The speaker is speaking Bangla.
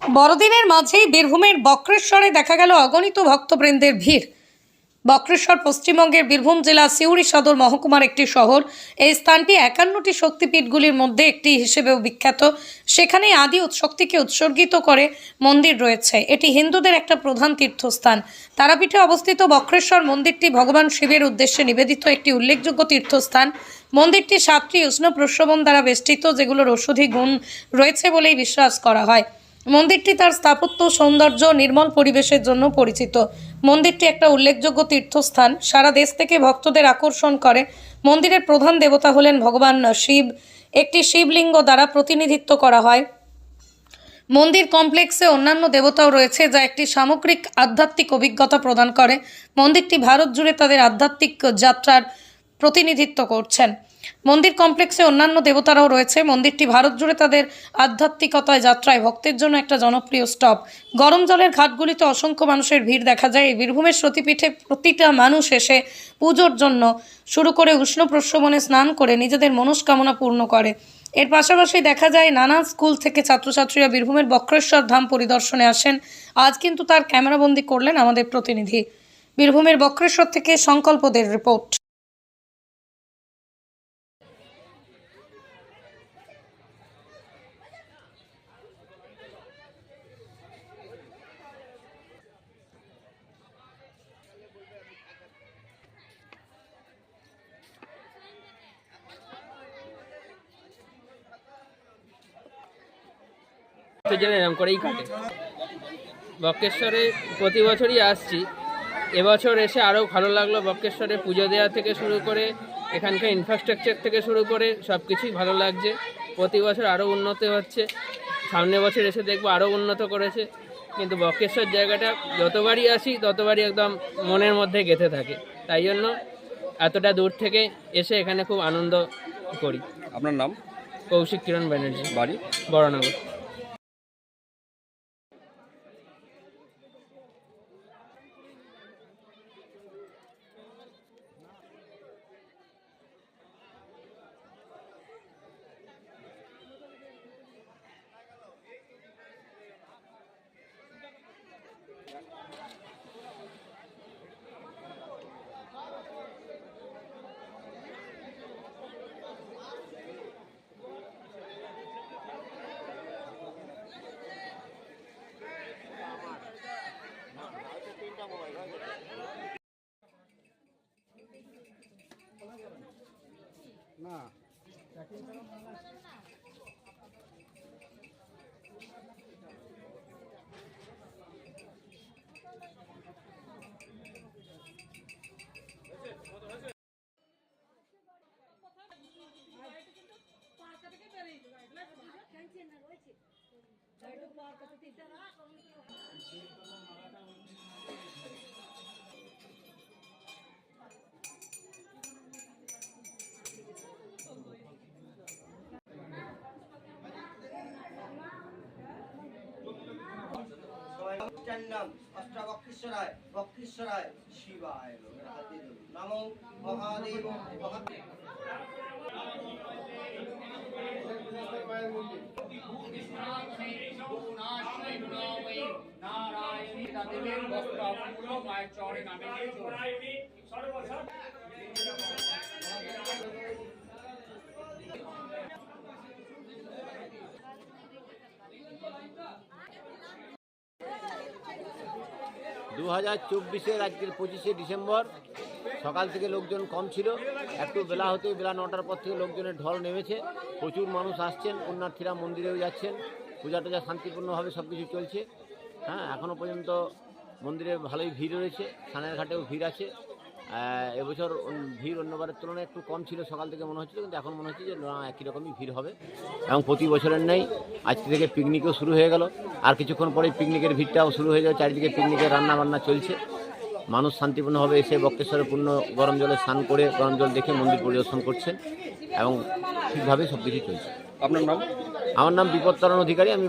বড়দিনের মাঝেই বীরভূমের বক্রেশ্বরে দেখা গেল অগণিত ভক্তবৃন্দের ভিড়। বক্রেশ্বর পশ্চিমবঙ্গের বীরভূম জেলা সিউড়ি সদর মহকুমার একটি শহর। এই স্থানটি একান্নটি শক্তিপীঠগুলির মধ্যে একটি হিসেবেও বিখ্যাত। সেখানে আদি শক্তিকে উৎসর্গিত করে মন্দির রয়েছে। এটি হিন্দুদের একটা প্রধান তীর্থস্থান। তারাপীঠে অবস্থিত বক্রেশ্বর মন্দিরটি ভগবান শিবের উদ্দেশ্যে নিবেদিত একটি উল্লেখযোগ্য তীর্থস্থান। মন্দিরটি সাতটি উষ্ণ প্রশ্রবণ দ্বারা বেষ্টিত, যেগুলোর ঔষধি গুণ রয়েছে বলেই বিশ্বাস করা হয়। মন্দিরটি তার স্থাপত্য, সৌন্দর্য, নির্মল পরিবেশের জন্য পরিচিত। মন্দিরটি একটা উল্লেখযোগ্য তীর্থস্থান। সারা দেশ থেকে ভক্তদের আকর্ষণ করে। মন্দিরের প্রধান দেবতা হলেন ভগবান শিব। একটি শিবলিঙ্গ দ্বারা প্রতিনিধিত্ব করা হয়। মন্দির কমপ্লেক্সে অন্যান্য দেবতাও রয়েছে, যা একটি সামগ্রিক আধ্যাত্মিক অভিজ্ঞতা প্রদান করে। মন্দিরটি ভারত জুড়ে তাদের আধ্যাত্মিক যাত্রার প্রতিনিধিত্ব করছেন। মন্দির কমপ্লেক্সে অন্যান্য দেবতারাও রয়েছে। মন্দিরটি ভারত জুড়ে তাদের আধ্যাত্মিকতায় যাত্রায় ভক্তের জন্য একটা জনপ্রিয় স্টপ। গরম জলের ঘাটগুলিতে অসংখ্য মানুষের ভিড় দেখা যায়। এই বীরভূমের সতীপীঠে প্রতিটা মানুষ এসে পুজোর জন্য শুরু করে উষ্ণ প্রশ্রবণে স্নান করে নিজেদের মনস্কামনা পূর্ণ করে। এর পাশাপাশি দেখা যায়, নানা স্কুল থেকে ছাত্রছাত্রীরা বীরভূমের বক্রেশ্বর ধাম পরিদর্শনে আসেন। আজ কিন্তু তার ক্যামেরাবন্দি করলেন আমাদের প্রতিনিধি। বীরভূমের বক্রেশ্বর থেকে সংকল্পদের রিপোর্ট। যেন এরকম করেই কাটে। বক্রেশ্বরে প্রতি বছরই আসছি। এবছর এসে আরও ভালো লাগল বক্রেশ্বরে পুজো দেওয়া থেকে শুরু করে এখানকার ইনফ্রাস্ট্রাকচার থেকে শুরু করে সব কিছুই ভালো লাগছে। প্রতি বছর আরও উন্নত হচ্ছে। সামনের বছর এসে দেখব আরও উন্নত করেছে। কিন্তু বক্রেশ্বর জায়গাটা যতবারই আসি ততবারই একদম মনের মধ্যে গেঁথে থাকে। তাই জন্য এতটা দূর থেকে এসে এখানে খুব আনন্দ করি। আপনার নাম? কৌশিক কিরণ ব্যানার্জি। বাড়ি? বড়নগর। না কিন্তু পার্কা থেকে বেরিয়ে গাড়িটা পার্কা থেকে চন্ডম অষ্টাবক্ষেশ্বরায় বক্ষেশ্বরায় শিবায় নাম মহাদেব মহা দু হাজার চব্বিশের আজকের পঁচিশে ডিসেম্বর, সকাল থেকে লোকজন কম ছিল। একটু বেলা হতে বেলা নটার পর থেকে লোকজনের ঢল নেমেছে। প্রচুর মানুষ আসছেন পুণ্যার্থীরা মন্দিরেও যাচ্ছেন। পূজা টুজা শান্তিপূর্ণভাবে সব কিছু চলছে। হ্যাঁ এখনও পর্যন্ত মন্দিরে ভালোই ভিড় রয়েছে স্নানের ঘাটেও ভিড় আছে। এবছর ভিড় অন্যবারের তুলনায় একটু কম ছিল সকাল থেকে মনে হচ্ছিল কিন্তু এখন মনে হচ্ছে যে না একই রকমই ভিড় হবে। এবং প্রতি বছরের নেই আজকে থেকে পিকনিকও শুরু হয়ে গেল। আর কিছুক্ষণ পরে পিকনিকের ভিড়টাও শুরু হয়ে যাবে চারিদিকে পিকনিকের রান্না বান্না চলছে। মানুষ শান্তিপূর্ণভাবে এসে বক্রেশ্বরে পূর্ণ গরম জলে স্নান করে গরম জল দেখে মন্দির পরিদর্শন করছেন এবং ঠিকভাবে সব কিছু চলছে। আপনার নাম? আমার নাম বিপদ অধিকারী আমি